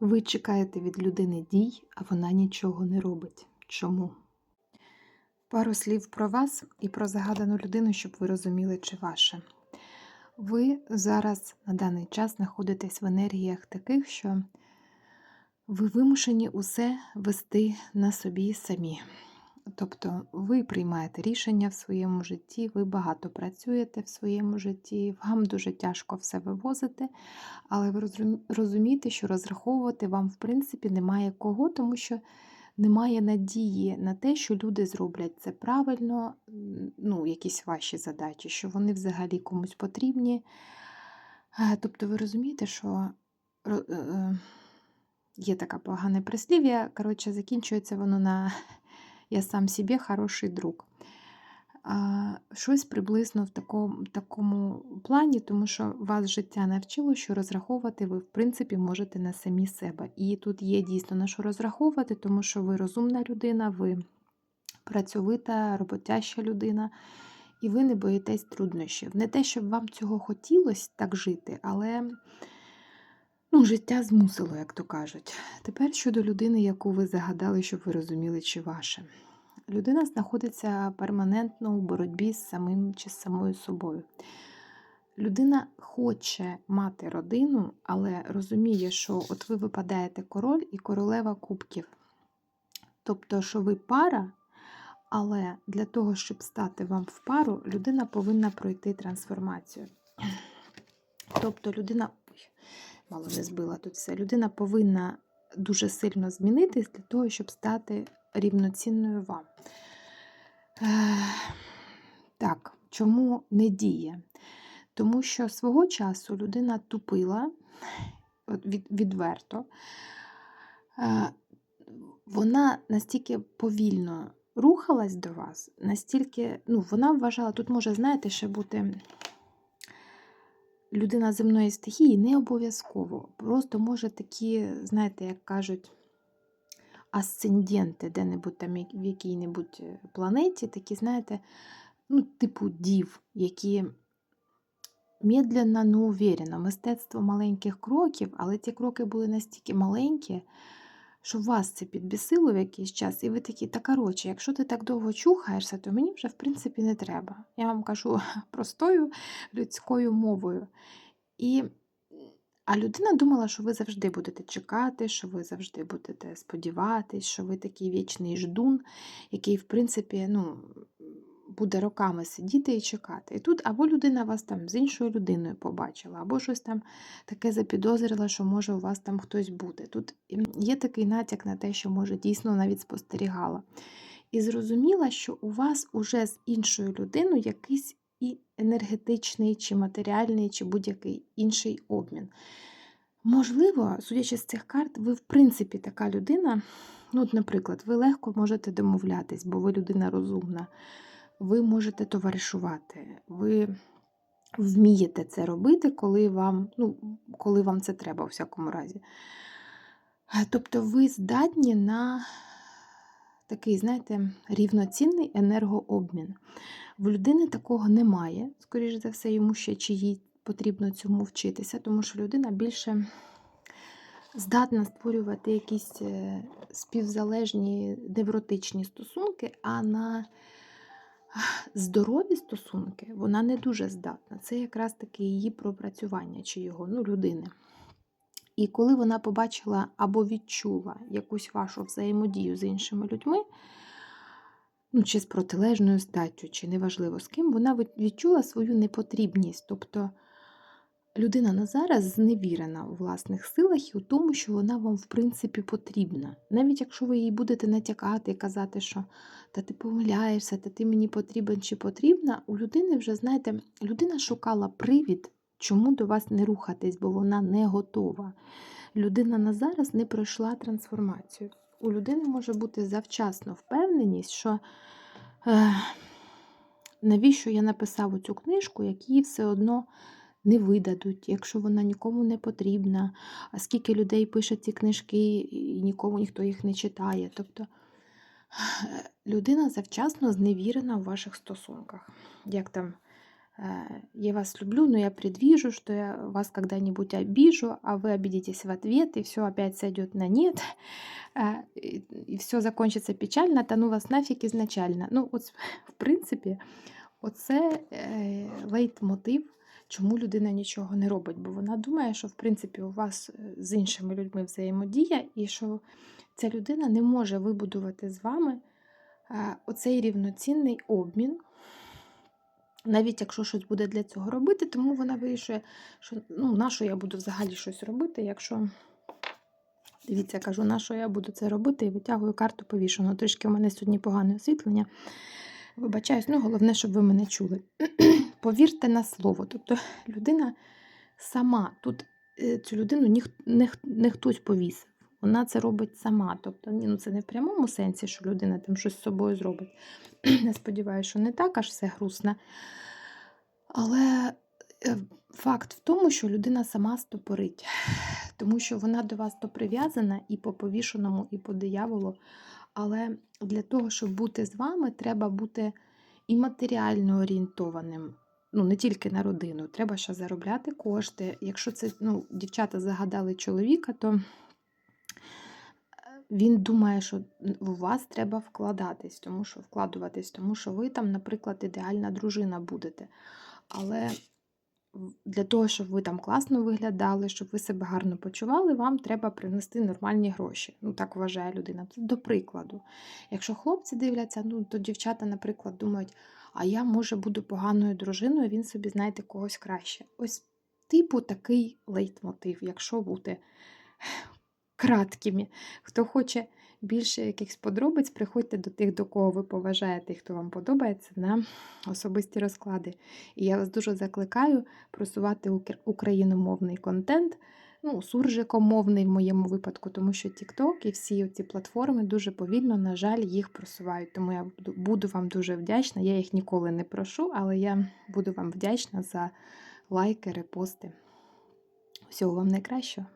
Ви чекаєте від людини дій, а вона нічого не робить. Чому? Пару слів про вас і про загадану людину, щоб ви розуміли, чи ваше. Ви зараз на даний час знаходитесь в енергіях таких, що ви вимушені усе вести на собі самі. Тобто ви приймаєте рішення в своєму житті, ви багато працюєте в своєму житті, вам дуже тяжко все вивозити, але ви розумієте, що розраховувати вам в принципі немає кого, тому що немає надії на те, що люди зроблять це правильно, ну, якісь ваші задачі, що вони взагалі комусь потрібні. Е, Тобто ви розумієте, що е, е, є таке погане прислів'я, коротше, закінчується воно на я сам собі хороший друг. Щось приблизно в такому, такому плані, тому що вас життя навчило, що розраховувати ви, в принципі, можете на самі себе. І тут є дійсно на що розраховувати, тому що ви розумна людина, ви працьовита, роботяща людина, і ви не боїтесь труднощів. Не те, щоб вам цього хотілося так жити, але ну, життя змусило, як то кажуть. Тепер щодо людини, яку ви загадали, щоб ви розуміли, чи ваше. Людина знаходиться перманентно у боротьбі з самим чи самою собою. Людина хоче мати родину, але розуміє, що от ви випадаєте король і королева кубків. Тобто, що ви пара, але для того, щоб стати вам в пару, людина повинна пройти трансформацію. Тобто, людина, ой, мало не збила тут все, людина повинна дуже сильно змінитись для того, щоб стати рівноцінною вам. Так, чому не діє? Тому що свого часу людина тупила відверто. Е, Вона настільки повільно рухалась до вас, настільки, ну, вона вважала, тут може, знаєте, ще бути людина земної стихії не обов'язково. Просто може такі, знаєте, як кажуть, асценденти де-небудь там в якій-небудь е, планеті, такі, знаєте, ну, типу дів, які медленно, но уверенно, мистецтво маленьких кроків, але ті кроки були настільки маленькі, що вас це підбісило в якийсь час, і ви такі, та коротше, якщо ти так довго чухаєшся, то мені вже в принципі не треба. Я вам кажу простою людською мовою. І, а людина думала, що ви завжди будете чекати, що ви завжди будете сподіватись, що ви такий вічний ждун, який, в принципі, ну, буде роками сидіти і чекати. І тут або людина вас там з іншою людиною побачила, або щось там таке запідозрила, що може у вас там хтось буде. Тут є такий натяк на те, що може дійсно навіть спостерігала. І зрозуміла, що у вас уже з іншою людиною якийсь енергетичний, чи матеріальний, чи будь-який інший обмін. Можливо, судячи з цих карт, ви, в принципі, така людина. Ну, от, наприклад, ви легко можете домовлятись, бо ви людина розумна. Ви можете товаришувати, ви вмієте це робити, коли вам, ну, коли вам це треба, у всякому разі. Тобто ви здатні на такий, знаєте, рівноцінний енергообмін. В людини такого немає, скоріш за все, йому ще чи їй потрібно цьому вчитися, тому що людина більше здатна створювати якісь е, співзалежні невротичні стосунки, а на здорові стосунки вона не дуже здатна. Це якраз таки її пропрацювання чи його, ну, людини. І коли вона побачила або відчула якусь вашу взаємодію з іншими людьми, ну, чи з протилежною статтю, чи неважливо з ким, вона відчула свою непотрібність. Тобто людина на зараз зневірена у власних силах і у тому, що вона вам, в принципі, потрібна. Навіть якщо ви їй будете натякати і казати, що та ти помиляєшся, та ти мені потрібен чи потрібна, у людини вже, знаєте, людина шукала привід, чому до вас не рухатись, бо вона не готова. Людина на зараз не пройшла трансформацію. У людини може бути завчасно впевненість, що е, навіщо я написав цю книжку, як її все одно не видадуть, якщо вона нікому не потрібна, а скільки людей пише ці книжки, і нікому ніхто їх не читає. Тобто людина завчасно зневірена в ваших стосунках. Як там я вас люблю, но я предвижу, что я вас когда-нибудь обижу, а вы обидитесь в ответ, и все опять сойдет на нет, э, и, все закончится печально, тону вас нафиг изначально. Ну, от, в принципі, оце е, лейтмотив, чому людина нічого не робить, бо вона думає, що в принципі у вас е, з іншими людьми взаємодія, і що ця людина не може вибудувати з вами е, оцей рівноцінний обмін. Навіть якщо щось буде для цього робити, тому вона вирішує, що ну, на що я буду взагалі щось робити, якщо. Дивіться, кажу, на що я буду це робити, і витягую карту повішену. Трішки у мене сьогодні погане освітлення. Вибачаюсь, ну головне, щоб ви мене чули. Повірте на слово. Тобто людина сама, тут е, цю людину ніх, не, не хтось повісив. Вона це робить сама. Тобто, ні, ну це не в прямому сенсі, що людина там щось з собою зробить. Я сподіваюся, що не так аж все грустно. Але е, факт в тому, що людина сама стопорить, тому що вона до вас то прив'язана і по повішеному, і по дияволу. Але для того, щоб бути з вами, треба бути і матеріально орієнтованим. Ну, не тільки на родину, треба ще заробляти кошти. Якщо це ну, дівчата загадали чоловіка, то він думає, що у вас треба вкладатись, тому що вкладуватись, тому що ви там, наприклад, ідеальна дружина будете. Але для того, щоб ви там класно виглядали, щоб ви себе гарно почували, вам треба принести нормальні гроші. Ну, так вважає людина. Це до прикладу. Якщо хлопці дивляться, ну то дівчата, наприклад, думають, а я, може, буду поганою дружиною, він собі знайде когось краще. Ось, типу, такий лейтмотив, якщо бути краткими. Хто хоче більше якихось подробиць, приходьте до тих, до кого ви поважаєте, хто вам подобається, на особисті розклади. І я вас дуже закликаю просувати україномовний контент, ну, суржикомовний в моєму випадку, тому що TikTok і всі ці платформи дуже повільно, на жаль, їх просувають. Тому я буду вам дуже вдячна. Я їх ніколи не прошу, але я буду вам вдячна за лайки, репости. Всього вам найкращого.